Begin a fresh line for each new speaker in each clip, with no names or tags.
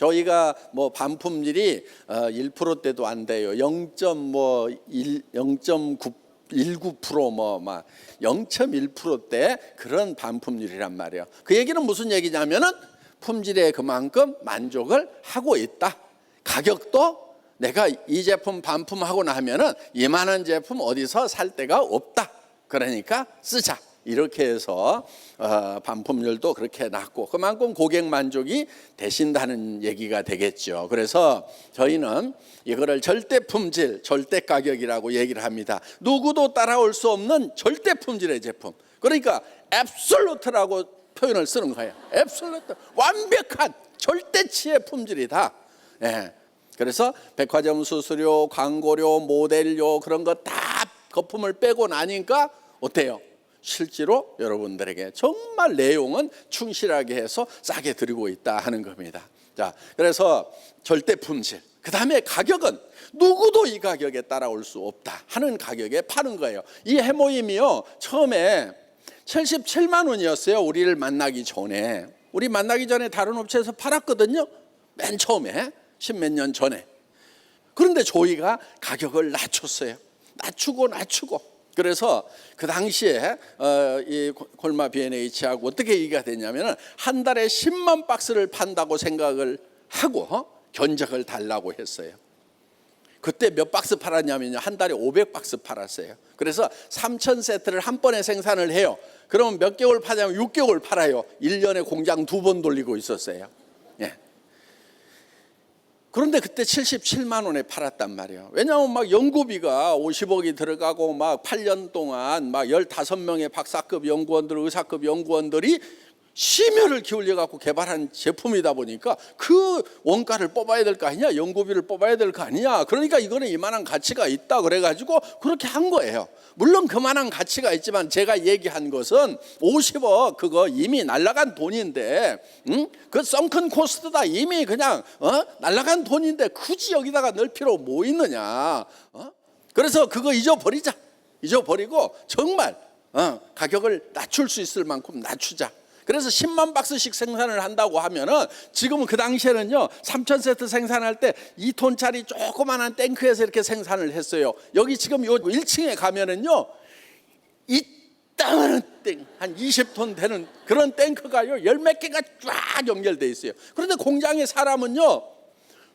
저희가 뭐 반품률이 어, 1%대도 안 돼요. 0.뭐1 0.9 19%뭐 막 0.1%대 그런 반품률이란 말이에요. 그 얘기는 무슨 얘기냐면은 품질에 그만큼 만족을 하고 있다. 가격도 내가 이 제품 반품하고 나면은 이만한 제품 어디서 살 데가 없다. 그러니까 쓰자. 이렇게 해서 어, 반품률도 그렇게 낮고 그만큼 고객 만족이 되신다는 얘기가 되겠죠. 그래서 저희는 이거를 절대 품질, 절대 가격이라고 얘기를 합니다. 누구도 따라올 수 없는 절대 품질의 제품. 그러니까 앱솔루트라고 표현을 쓰는 거예요. 앱솔루트 완벽한 절대치의 품질이다. 예. 그래서 백화점 수수료, 광고료, 모델료 그런 거 다 거품을 빼고 나니까 어때요? 실제로 여러분들에게 정말 내용은 충실하게 해서 싸게 드리고 있다 하는 겁니다. 자, 그래서 절대 품질. 그 다음에 가격은 누구도 이 가격에 따라올 수 없다 하는 가격에 파는 거예요. 이 해모임이요 처음에 77만 원이었어요. 우리를 만나기 전에 우리 만나기 전에 다른 업체에서 팔았거든요. 맨 처음에 십몇 년 전에. 그런데 저희가 가격을 낮췄어요. 낮추고 낮추고. 그래서 그 당시에 어, 이 콜마 B&H하고 어떻게 얘기가 됐냐면은 한 달에 10만 박스를 판다고 생각을 하고 어? 견적을 달라고 했어요. 그때 몇 박스 팔았냐면요. 한 달에 500박스 팔았어요. 그래서 3천 세트를 한 번에 생산을 해요. 그러면 몇 개월 파냐면 6개월 팔아요. 1년에 공장 두 번 돌리고 있었어요. 예. 그런데 그때 77만 원에 팔았단 말이에요. 왜냐하면 막 연구비가 50억이 들어가고 막 8년 동안 막 15명의 박사급 연구원들, 의사급 연구원들이 심혈을 기울여 갖고 개발한 제품이다 보니까 그 원가를 뽑아야 될 거 아니냐? 연구비를 뽑아야 될 거 아니냐? 그러니까 이거는 이만한 가치가 있다 그래가지고 그렇게 한 거예요. 물론 그만한 가치가 있지만 제가 얘기한 것은 50억 그거 이미 날라간 돈인데 응? 그 썬큰 코스트다 이미 그냥 어? 날라간 돈인데 굳이 여기다가 넣을 필요 뭐 있느냐? 어? 그래서 그거 잊어버리자. 잊어버리고 정말 어, 가격을 낮출 수 있을 만큼 낮추자 그래서 10만 박스씩 생산을 한다고 하면은 지금은 그 당시에는요 3천 세트 생산할 때 2톤짜리 조그만한 탱크에서 이렇게 생산을 했어요. 여기 지금 요 1층에 가면은요 이 땅하는 땡한 20톤 되는 그런 탱크가요 열 몇 개가 쫙 연결돼 있어요. 그런데 공장에 사람은요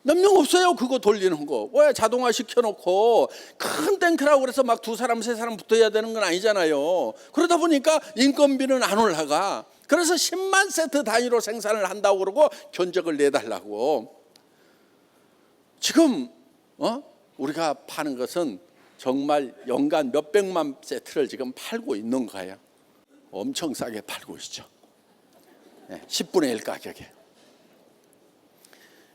몇 명 없어요 그거 돌리는 거. 왜 자동화 시켜놓고 큰 탱크라고 그래서 막 두 사람 세 사람 붙어야 되는 건 아니잖아요. 그러다 보니까 인건비는 안 올라가. 그래서 10만 세트 단위로 생산을 한다고 그러고 견적을 내달라고. 지금 어? 우리가 파는 것은 정말 연간 몇백만 세트를 지금 팔고 있는 거예요. 엄청 싸게 팔고 있죠. 네, 10분의 1 가격에.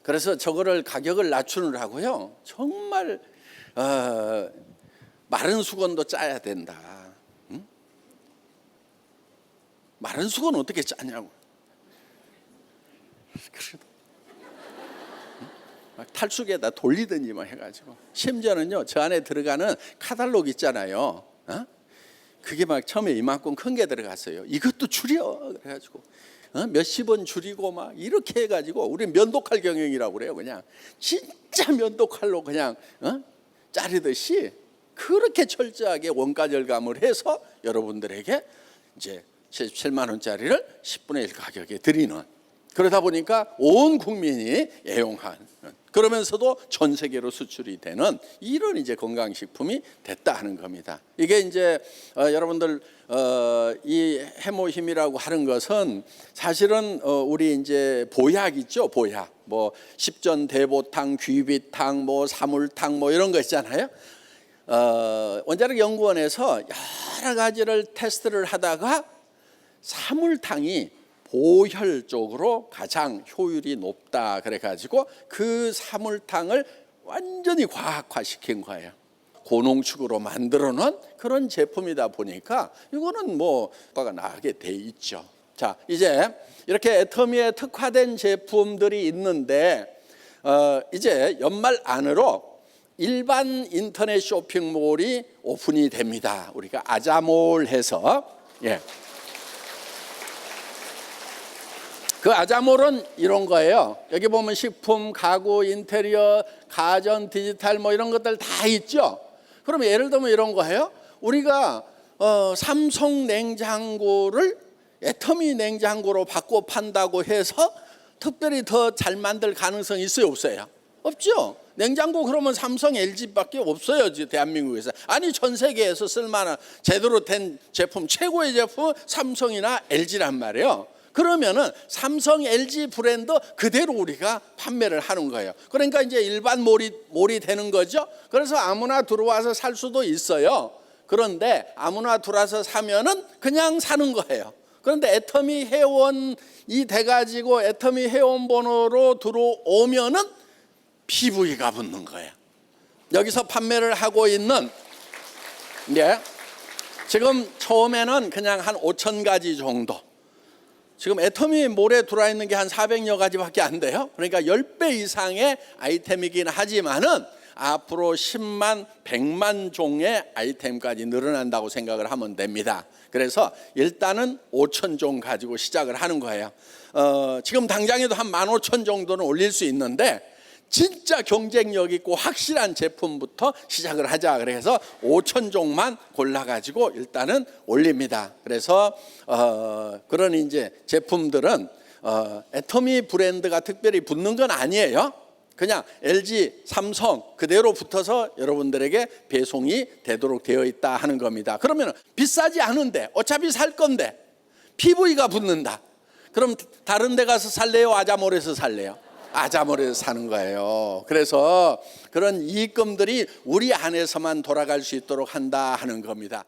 그래서 저거를 가격을 낮추느라고요. 정말 어, 마른 수건도 짜야 된다. 응? 마른 수건 어떻게 짜냐고. 그래도 응? 막 탈수기에다 돌리더니만 해가지고 심지어는요 저 안에 들어가는 카탈로그 있잖아요. 어? 그게 막 처음에 이만큼 큰 게 들어갔어요. 이것도 줄여 그래가지고 어? 몇십 원 줄이고 막 이렇게 해가지고 우리 면도칼 경영이라고 그래요. 그냥 진짜 면도칼로 그냥 어? 자르듯이 그렇게 철저하게 원가 절감을 해서 여러분들에게 이제 77만 원짜리를 10분의 1 가격에 드리는 그러다 보니까 온 국민이 애용하는 그러면서도 전 세계로 수출이 되는 이런 이제 건강식품이 됐다 하는 겁니다. 이게 이제 어, 여러분들 어, 이 해모힘이라고 하는 것은 사실은 어, 우리 이제 보약 있죠 보약 뭐 십전 대보탕, 귀비탕, 뭐 사물탕 뭐 이런 거 있잖아요. 어, 원자력 연구원에서 여러 가지를 테스트를 하다가 사물탕이 보혈 쪽으로 가장 효율이 높다 그래가지고 그 사물탕을 완전히 과학화 시킨 거예요. 고농축으로 만들어 놓은 그런 제품이다 보니까 이거는 뭐 효과가 나게 돼 있죠. 자, 이제 이렇게 애터미에 특화된 제품들이 있는데 어, 이제 연말 안으로 일반 인터넷 쇼핑몰이 오픈이 됩니다. 우리가 아자몰 해서 예. 그 아자몰은 이런 거예요. 여기 보면 식품, 가구, 인테리어, 가전, 디지털 뭐 이런 것들 다 있죠. 그럼 예를 들면 이런 거예요. 우리가 어, 삼성 냉장고를 애터미 냉장고로 바꿔 판다고 해서 특별히 더 잘 만들 가능성이 있어요, 없어요? 없죠. 냉장고 그러면 삼성, LG밖에 없어요, 대한민국에서. 아니 전 세계에서 쓸만한 제대로 된 제품 최고의 제품 삼성이나 LG란 말이에요. 그러면은 삼성, LG 브랜드 그대로 우리가 판매를 하는 거예요. 그러니까 이제 일반 몰이 몰이 되는 거죠. 그래서 아무나 들어와서 살 수도 있어요. 그런데 아무나 들어와서 사면은 그냥 사는 거예요. 그런데 애터미 회원이 돼가지고 애터미 회원 번호로 들어오면은 PV가 붙는 거예요. 여기서 판매를 하고 있는 예, 지금 처음에는 그냥 한 5천 가지 정도. 지금 애터미 몰에 들어와 있는 게 한 400여 가지밖에 안 돼요. 그러니까 10배 이상의 아이템이긴 하지만은 앞으로 10만, 100만 종의 아이템까지 늘어난다고 생각을 하면 됩니다. 그래서 일단은 5천 종 가지고 시작을 하는 거예요. 어, 지금 당장에도 한 15,000 정도는 올릴 수 있는데 진짜 경쟁력 있고 확실한 제품부터 시작을 하자. 그래서 5천 종만 골라 가지고 일단은 올립니다. 그래서 어, 그런 이제 제품들은 어, 애터미 브랜드가 특별히 붙는 건 아니에요. 그냥 LG, 삼성 그대로 붙어서 여러분들에게 배송이 되도록 되어 있다 하는 겁니다. 그러면 비싸지 않은데 어차피 살 건데 PV가 붙는다. 그럼 다른 데 가서 살래요? 아자몰에서 살래요? 아자몰에서 사는 거예요. 그래서 그런 이익금들이 우리 안에서만 돌아갈 수 있도록 한다 하는 겁니다.